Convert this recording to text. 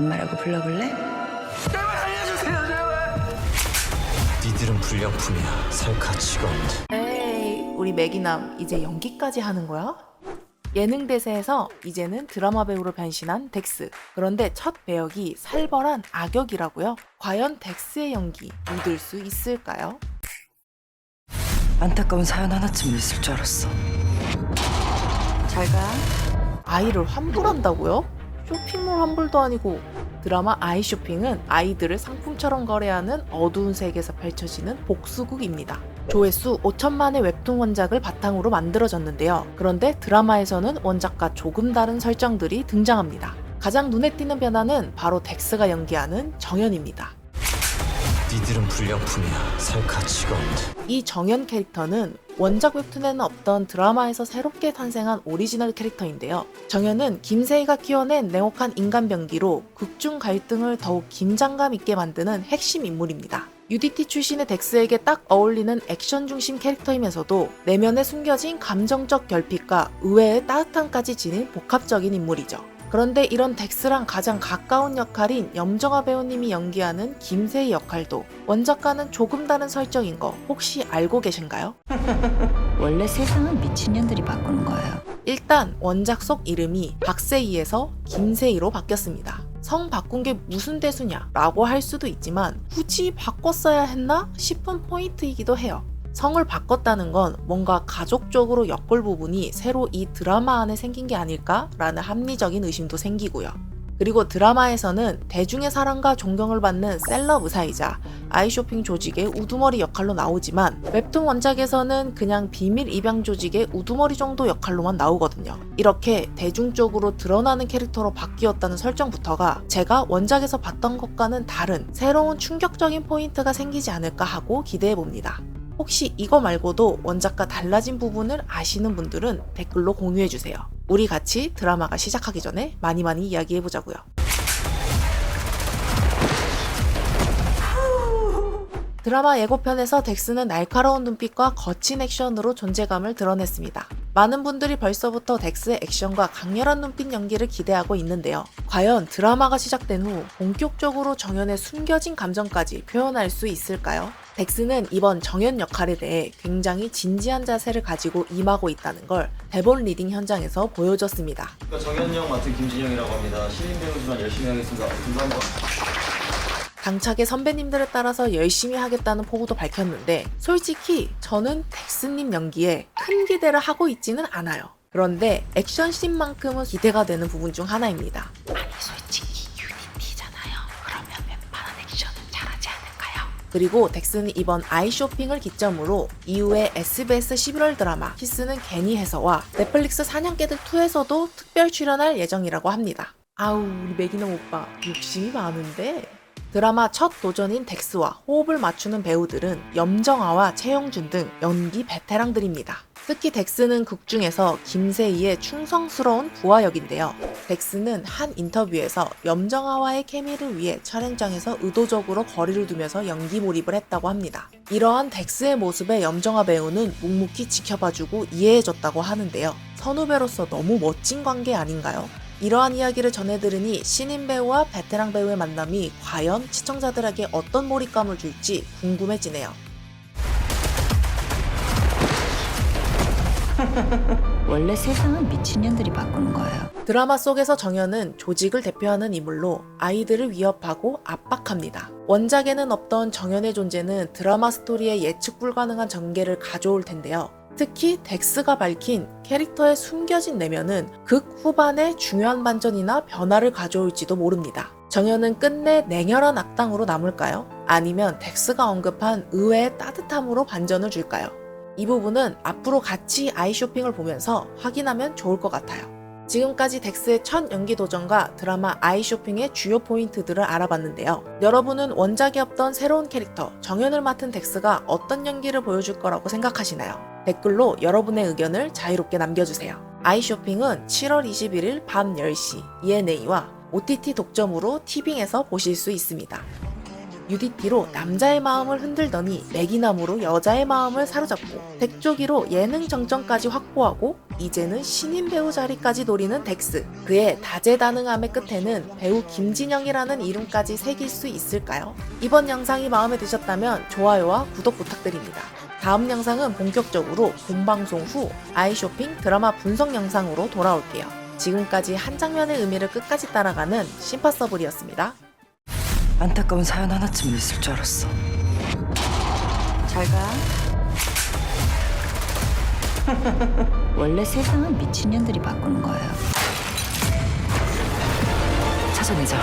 엄마라고 불러볼래? 니들은 불량품이야. 살 가치가 없는데. 에이, 우리 매기남 이제 연기까지 하는 거야? 예능 대세에서 이제는 드라마 배우로 변신한 덱스. 그런데 첫 배역이 살벌한 악역이라고요? 과연 덱스의 연기 믿을 수 있을까요? 안타까운 사연 하나쯤은 있을 줄 알았어. 잘 가. 아이를 환불한다고요? 쇼핑몰 환불도 아니고 드라마 아이 쇼핑은 아이들을 상품처럼 거래하는 어두운 세계에서 펼쳐지는 복수극입니다. 조회수 5천만의 웹툰 원작을 바탕으로 만들어졌는데요. 그런데 드라마에서는 원작과 조금 다른 설정들이 등장합니다. 가장 눈에 띄는 변화는 바로 덱스가 연기하는 정연입니다. 니들은 불량품이야. 살 가치가 없는데. 이 정연 캐릭터는 원작 웹툰에는 없던 드라마에서 새롭게 탄생한 오리지널 캐릭터인데요. 정연은 김세희가 키워낸 냉혹한 인간 병기로 극중 갈등을 더욱 긴장감 있게 만드는 핵심 인물입니다. UDT 출신의 덱스에게 딱 어울리는 액션 중심 캐릭터이면서도 내면에 숨겨진 감정적 결핍과 의외의 따뜻함까지 지닌 복합적인 인물이죠. 그런데 이런 덱스랑 가장 가까운 역할인 염정아 배우님이 연기하는 김세희 역할도 원작과는 조금 다른 설정인 거 혹시 알고 계신가요? 원래 세상은 미친년들이 바꾸는 거예요. 일단 원작 속 이름이 박세희에서 김세희로 바뀌었습니다. 성 바꾼 게 무슨 대수냐 라고 할 수도 있지만 굳이 바꿨어야 했나 싶은 포인트이기도 해요. 성을 바꿨다는 건 뭔가 가족적으로 엮을 부분이 새로 이 드라마 안에 생긴 게 아닐까라는 합리적인 의심도 생기고요. 그리고 드라마에서는 대중의 사랑과 존경을 받는 셀럽 의사이자 아이쇼핑 조직의 우두머리 역할로 나오지만 웹툰 원작에서는 그냥 비밀 입양 조직의 우두머리 정도 역할로만 나오거든요. 이렇게 대중적으로 드러나는 캐릭터로 바뀌었다는 설정부터가 제가 원작에서 봤던 것과는 다른 새로운 충격적인 포인트가 생기지 않을까 하고 기대해 봅니다. 혹시 이거 말고도 원작과 달라진 부분을 아시는 분들은 댓글로 공유해 주세요. 우리 같이 드라마가 시작하기 전에 많이 많이 이야기해 보자고요. 드라마 예고편에서 덱스는 날카로운 눈빛과 거친 액션으로 존재감을 드러냈습니다. 많은 분들이 벌써부터 덱스의 액션과 강렬한 눈빛 연기를 기대하고 있는데요. 과연 드라마가 시작된 후 본격적으로 정연의 숨겨진 감정까지 표현할 수 있을까요? 덱스는 이번 정연 역할에 대해 굉장히 진지한 자세를 가지고 임하고 있다는 걸 대본 리딩 현장에서 보여줬습니다. 정현영 맡은 김진영이라고 합니다. 신인 배우지만 열심히 하겠습니다. 감사합니다. 당차게 선배님들에 따라서 열심히 하겠다는 포부도 밝혔는데 솔직히 저는 덱스님 연기에 큰 기대를 하고 있지는 않아요. 그런데 액션씬만큼은 기대가 되는 부분 중 하나입니다. 그리고 덱스는 이번 아이 쇼핑을 기점으로 이후에 SBS 11월 드라마 키스는 괜히 해서와 넷플릭스 사냥개들 2에서도 특별 출연할 예정이라고 합니다. 아우 우리 매기남 오빠 욕심이 많은데 드라마 첫 도전인 덱스와 호흡을 맞추는 배우들은 염정아와 최영준 등 연기 베테랑들입니다. 특히 덱스는 극 중에서 김세희의 충성스러운 부하 역인데요. 덱스는 한 인터뷰에서 염정아와의 케미를 위해 촬영장에서 의도적으로 거리를 두면서 연기 몰입을 했다고 합니다. 이러한 덱스의 모습에 염정아 배우는 묵묵히 지켜봐주고 이해해줬다고 하는데요. 선후배로서 너무 멋진 관계 아닌가요? 이러한 이야기를 전해들으니 신인 배우와 베테랑 배우의 만남이 과연 시청자들에게 어떤 몰입감을 줄지 궁금해지네요. 원래 세상은 미친년들이 바꾸는 거예요. 드라마 속에서 정연은 조직을 대표하는 인물로 아이들을 위협하고 압박합니다. 원작에는 없던 정연의 존재는 드라마 스토리에 예측 불가능한 전개를 가져올 텐데요. 특히 덱스가 밝힌 캐릭터의 숨겨진 내면은 극 후반에 중요한 반전이나 변화를 가져올지도 모릅니다. 정연은 끝내 냉혈한 악당으로 남을까요? 아니면 덱스가 언급한 의외의 따뜻함으로 반전을 줄까요? 이 부분은 앞으로 같이 아이 쇼핑을 보면서 확인하면 좋을 것 같아요. 지금까지 덱스의 첫 연기 도전과 드라마 아이 쇼핑의 주요 포인트들을 알아봤는데요. 여러분은 원작이 없던 새로운 캐릭터 정연을 맡은 덱스가 어떤 연기를 보여줄 거라고 생각하시나요? 댓글로 여러분의 의견을 자유롭게 남겨주세요. 아이 쇼핑은 7월 21일 밤 10시 ENA와 OTT 독점으로 티빙에서 보실 수 있습니다. UDT로 남자의 마음을 흔들더니 매기남으로 여자의 마음을 사로잡고 덱조기로 예능 정점까지 확보하고 이제는 신인 배우 자리까지 노리는 덱스. 그의 다재다능함의 끝에는 배우 김진영이라는 이름까지 새길 수 있을까요? 이번 영상이 마음에 드셨다면 좋아요와 구독 부탁드립니다. 다음 영상은 본격적으로 본방송 후 아이쇼핑 드라마 분석 영상으로 돌아올게요. 지금까지 한 장면의 의미를 끝까지 따라가는 심파서블이었습니다. 안타까운 사연 하나쯤은 있을 줄 알았어. 잘 가. 원래 세상은 미친년들이 바꾸는 거예요. 찾아내자.